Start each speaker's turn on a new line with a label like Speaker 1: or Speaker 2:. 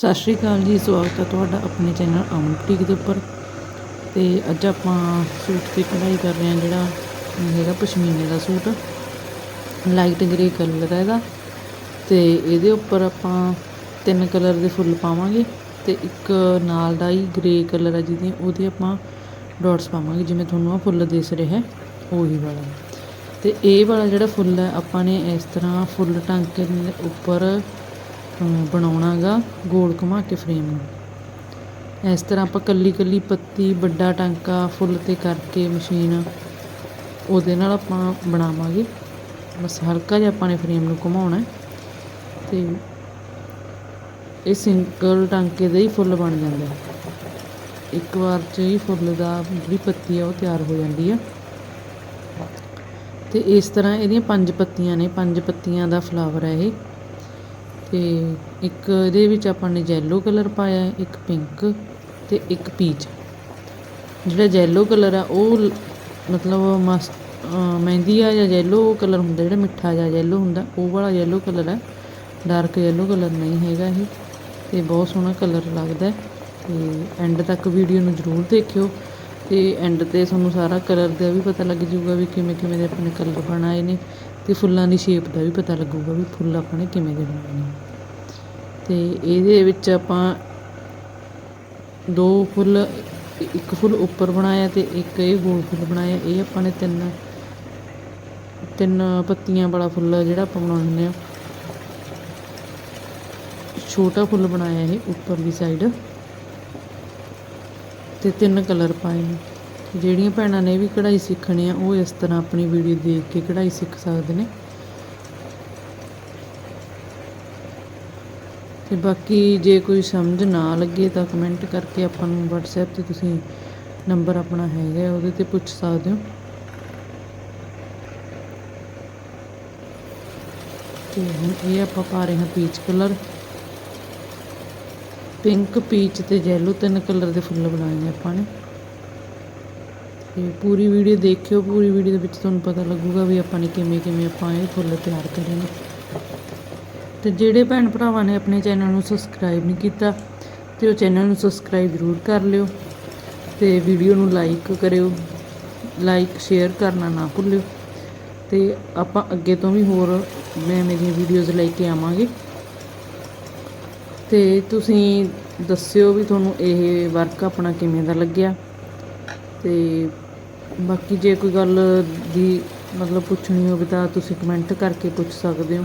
Speaker 1: ਸਤਿ ਸ਼੍ਰੀ ਅਕਾਲ ਜੀ, ਸਵਾਗਤ ਹੈ ਤੁਹਾਡਾ ਆਪਣੇ ਚੈਨਲ ਅਮਨ ਬੁਟੀਕ ਦੇ ਉੱਪਰ। ਤੇ ਅੱਜ ਆਪਾਂ ਸੂਟ ਤੇ ਕਢਾਈ ਕਰ ਰਹੇ ਹਾਂ, ਜਿਹੜਾ ਹੈਗਾ ਪਸ਼ਮੀਨੇ ਦਾ ਸੂਟ। ਲਾਈਟ ਗ੍ਰੇ ਕਲਰ ਹੈ ਇਹਦਾ ਤੇ ਇਹਦੇ ਉੱਪਰ ਆਪਾਂ ਤਿੰਨ ਕਲਰ ਦੇ ਫੁੱਲ ਪਾਵਾਂਗੇ ਤੇ ਇੱਕ ਨਾਲ ਦਾ ਹੀ ਗ੍ਰੇ ਕਲਰ ਹੈ ਜਿਹਦੀ, ਉਹਦੇ ਆਪਾਂ ਡਾਟਸ ਪਾਵਾਂਗੇ, ਜਿਵੇਂ ਤੁਹਾਨੂੰ ਆ ਫੁੱਲ ਦਿਸ ਰਿਹਾ ਹੈ, ਉਹੀ ਵਾਲਾ। ਤੇ ਇਹ ਵਾਲਾ ਜਿਹੜਾ ਫੁੱਲ ਹੈ, ਆਪਾਂ ਨੇ ਇਸ ਤਰ੍ਹਾਂ ਫੁੱਲ ਟਾਂਕੇ ਦੇ ਉੱਪਰ ਅਮ, ਬਣਾਉਣਾ ਗਾ ਗੋਲ ਘੁਮਾ ਕੇ ਫਰੇਮ ਨੂੰ। ਇਸ ਤਰ੍ਹਾਂ ਆਪਾਂ ਕੱਲੀ ਕੱਲੀ ਪੱਤੀ ਵੱਡਾ ਟਾਂਕਾ ਫੁੱਲ ਤੇ ਕਰਕੇ ਮਸ਼ੀਨ ਉਹਦੇ ਨਾਲ ਆਪਾਂ ਬਣਾਵਾਂਗੇ। ਬਸ ਹਲਕਾ ਜਿਹਾ ਆਪਾਂ ਨੇ ਫਰੇਮ ਨੂੰ ਘੁਮਾਉਣਾ ਹੈ ਤੇ ਇਹ ਸਿੰਗਲ ਟਾਂਕੇ ਦੇ ਹੀ ਫੁੱਲ ਬਣ ਜਾਂਦਾ ਇੱਕ ਵਾਰ 'ਚ ਹੀ ਫੁੱਲ ਦਾ ਜਿਹੜੀ ਪੱਤੀ ਆ ਉਹ ਤਿਆਰ ਹੋ ਜਾਂਦੀ ਆ। ਤੇ ਇਸ ਤਰ੍ਹਾਂ ਇਹਦੀਆਂ ਪੰਜ ਪੱਤੀਆਂ ਨੇ ਪੰਜ ਪੱਤੀਆਂ ਦਾ ਫਲਾਵਰ ਹੈ ਇਹ। ਤੇ ਇੱਕ ਇਹਦੇ ਵਿੱਚ ਆਪਾਂ ਨੇ ਯੈਲੋ ਕਲਰ ਪਾਇਆ ਹੈ, ਇੱਕ ਪਿੰਕ ਤੇ ਇੱਕ ਪੀਚ ਜਿਹੜਾ ਯੈਲੋ ਕਲਰ ਆ ਉਹ ਮਤਲਬ ਮਸ ਮਹਿੰਦੀ ਆ ਜਾਂ ਯੈਲੋ ਕਲਰ ਹੁੰਦਾ ਜਿਹੜਾ ਮਿੱਠਾ ਜਿਹਾ ਯੈਲੋ ਹੁੰਦਾ ਉਹ ਵਾਲਾ ਯੈਲੋ ਕਲਰ ਹੈ ਡਾਰਕ ਯੈਲੋ ਕਲਰ ਨਹੀਂ ਹੈਗਾ ਇਹ ਤੇ ਬਹੁਤ ਸੋਹਣਾ ਕਲਰ ਲੱਗਦਾ ਹੈ। ਤੇ ਐਂਡ ਤੱਕ ਵੀਡੀਓ ਨੂੰ ਜ਼ਰੂਰ ਦੇਖਿਓ। ਤੇ ਐਂਡ ਤੇ ਤੁਹਾਨੂੰ ਸਾਰਾ ਕਲਰ ਦਾ ਵੀ ਪਤਾ ਲੱਗ ਜਾਊਗਾ ਵੀ ਕਿਵੇਂ ਕਿਵੇਂ ਦੇ ਆਪਣੇ ਕਲਰ ਬਣਾਏ ਨੇ। ਅਤੇ ਫੁੱਲਾਂ ਦੀ ਸ਼ੇਪ ਦਾ ਵੀ ਪਤਾ ਲੱਗੂਗਾ ਵੀ ਫੁੱਲ ਆਪਾਂ ਨੇ ਕਿਵੇਂ ਦੇ ਬਣਾਉਣੇ ਨੇ। ਤੇ ਇਹਦੇ ਵਿੱਚ ਆਪਾਂ ਦੋ ਫੁੱਲ, ਇੱਕ ਫੁੱਲ ਉੱਪਰ ਬਣਾਇਆ ਅਤੇ ਇੱਕ ਇਹ ਗੋਲ ਫੁੱਲ ਬਣਾਇਆ। ਇਹ ਆਪਾਂ ਨੇ ਤਿੰਨ ਤਿੰਨ ਪੱਤੀਆਂ ਵਾਲਾ ਫੁੱਲ ਜਿਹੜਾ ਆਪਾਂ ਬਣਾਉਂਦੇ ਹਾਂ। ਛੋਟਾ ਫੁੱਲ ਬਣਾਇਆ ਇਹ ਉੱਪਰ ਦੀ ਸਾਈਡ ਤੇ ਤਿੰਨ ਕਲਰ ਪਾਏ ਨੇ। ਜਿਹੜੀਆਂ ਭੈਣਾਂ ਨੇ ਵੀ ਕਢਾਈ ਸਿੱਖਣੀ ਆ, ਉਹ ਇਸ ਤਰ੍ਹਾਂ ਆਪਣੀ ਵੀਡੀਓ ਦੇਖ ਕੇ ਕਢਾਈ ਸਿੱਖ ਸਕਦੇ ਨੇ। ਤੇ ਬਾਕੀ ਜੇ ਕੋਈ ਸਮਝ ਨਾ ਲੱਗੇ ਤਾਂ ਕਮੈਂਟ ਕਰਕੇ ਆਪਾਂ ਨੂੰ WhatsApp ਤੇ ਤੁਸੀਂ ਨੰਬਰ ਆਪਣਾ ਹੈਗਾ ਉਹਦੇ ਤੇ ਪੁੱਛ ਸਕਦੇ ਹੋ। ਤੇ ਹੁਣ ਇਹ ਆਪਾਂ ਪਾ ਰਹੇ ਹਾਂ ਪੀਚ ਕਲਰ ਪਿੰਕ ਪੀਚ ਤੇ ਯੈਲੋ ਤਿੰਨ ਕਲਰ ਦੇ ਫੁੱਲ ਬਣਾਏ ਨੇ ਆਪਾਂ ਨੇ। ਤੇ ਪੂਰੀ ਵੀਡੀਓ ਦੇਖਿਓ, ਪੂਰੀ ਵੀਡੀਓ ਦੇ ਵਿੱਚ ਤੁਹਾਨੂੰ ਪਤਾ ਲੱਗੂਗਾ ਵੀ ਆਪਾਂ ਨੇ ਕਿਵੇਂ ਕਿਵੇਂ ਆਪਾਂ ਇਹ ਫੁੱਲ ਤਿਆਰ ਕਰੇ ਨੇ। ਤੇ ਜਿਹੜੇ ਭੈਣ ਭਰਾਵਾਂ ਨੇ ਆਪਣੇ ਚੈਨਲ ਨੂੰ ਸਬਸਕ੍ਰਾਈਬ ਨਹੀਂ ਕੀਤਾ, ਤੇ ਉਹ ਚੈਨਲ ਨੂੰ ਸਬਸਕ੍ਰਾਈਬ ਜ਼ਰੂਰ ਕਰ ਲਿਓ ਤੇ ਵੀਡੀਓ ਨੂੰ ਲਾਈਕ ਕਰਿਓ, ਲਾਈਕ, ਸ਼ੇਅਰ ਕਰਨਾ ਨਾ ਭੁੱਲਿਓ। ਤੇ ਆਪਾਂ ਅੱਗੇ ਤੋਂ ਵੀ ਹੋਰ ਮੈਂ ਮੇਰੀਆਂ ਵੀਡੀਓਜ਼ ਲੈ ਕੇ ਆਵਾਂਗੇ। ਤੇ ਤੁਸੀਂ ਦੱਸਿਓ ਵੀ ਤੁਹਾਨੂੰ ਇਹ ਵਰਕ ਆਪਣਾ ਕਿਵੇਂ ਦਾ ਲੱਗਿਆ। ਤੇ ਬਾਕੀ ਜੇ ਕੋਈ ਗੱਲ ਦੀ ਮਤਲਬ ਪੁੱਛਣੀ ਹੋਵੇ ਤਾਂ ਤੁਸੀਂ ਕਮੈਂਟ ਕਰਕੇ ਪੁੱਛ ਸਕਦੇ ਹੋ।